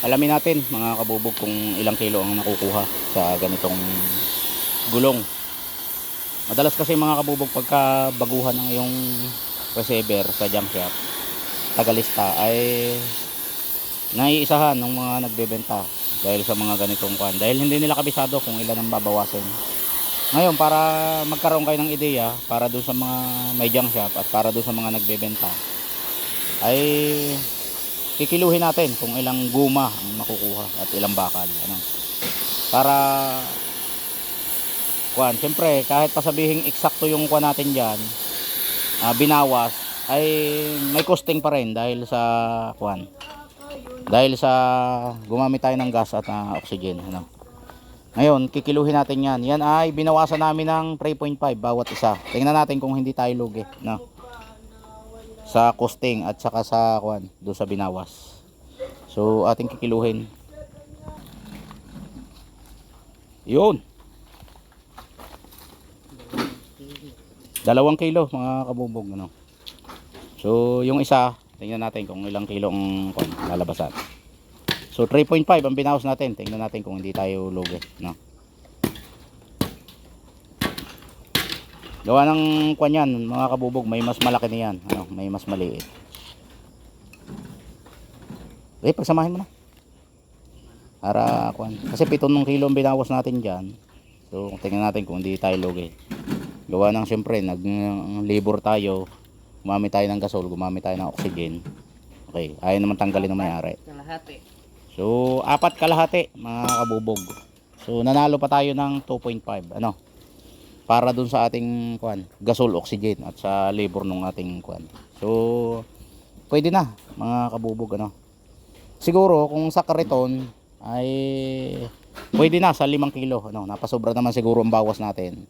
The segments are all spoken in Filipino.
alamin natin mga kabubog kung ilang kilo ang nakukuha sa ganitong gulong. Madalas kasi mga kabubog pagka baguhan ng yung receiver sa junk shop, tagalista ay naiisahan ng mga nagbebenta dahil sa mga ganitong kwan. Dahil hindi nila kabisado kung ilan ang babawasin. Ngayon, para magkaroon kayo ng ideya, para doon sa mga may junk shop at para doon sa mga nagbebenta, ay kikiluhin natin kung ilang guma ang makukuha at ilang bakal. Ano? Para, kwan, siyempre, kahit pasabihin eksakto yung kwan natin dyan, ah, binawas, ay may costing pa rin dahil sa kwan. Dahil sa gumamit tayo ng gas at ah, oxygen. Ano? Ngayon, kikiluhin natin yan. Yan ay binawasan namin ng 3.5 bawat isa. Tingnan natin kung hindi tayo lugi. No? Sa costing at saka sa kwan, doon sa binawas. So, ating kikiluhin. Yun. Dalawang kilo mga kabubog. Ano? So, yung isa, tingnan natin kung ilang kilo ang kwan, lalabasan. So 3.5 ang binawas natin. Tingnan natin kung hindi tayo lugi, no. Gawa ng kwan yan, mga kabubog, may mas malaki na yan. Ano, may mas maliit. Eh, pagsamahin mo na. Para kwan. Kasi 7 kilo ang binawas natin diyan. So, tingnan natin kung hindi tayo lugi. Gawa ng siyempre, nag-labor tayo. Gumamit tayo ng gasol, gumamit tayo ng oxygen. Okay, ayaw naman tanggalin ng mayari. Kalahati. So, apat kalahati mga kabubog. So, nanalo pa tayo ng 2.5. Ano? Para dun sa ating kwan, gasol oxygen at sa labor ng ating kwan. So, pwede na mga kabubog ano. Siguro kung sa kariton ay pwede na sa 5 kilo ano. Napasobra naman siguro ang bawas natin.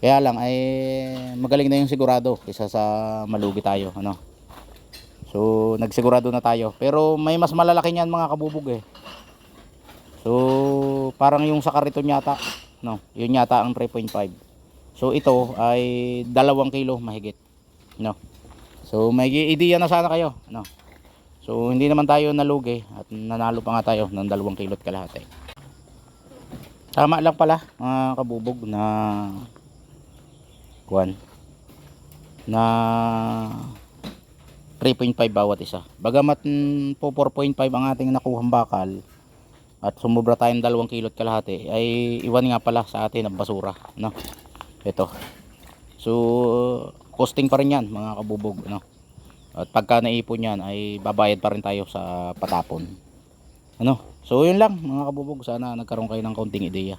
Kaya lang ay magaling na yung sigurado kaysa sa malugi tayo ano. So, nagsigurado na tayo. Pero may mas malalaki niyan mga kabubog eh. So, parang yung sa kariton yata, no, yun yata ang 3.5. So, ito ay dalawang kilo mahigit. No. So, may idea na sana kayo, no. So, hindi naman tayo nalugi at nanalo pa nga tayo ng dalawang kilot kalahati. Tama lang pala mga kabubog na kuan na 3.5 bawat isa. Bagamat po 4.5 ang ating nakuhang bakal at sumubra tayong 2 kilot kalahati ay iwan nga pala sa atin ang basura. No? Ito. So, costing pa rin yan mga kabubog. No? At pagka naipon yan ay babayad pa rin tayo sa patapon. Ano? So, yun lang mga kabubog. Sana nagkaroon kayo ng kaunting ideya.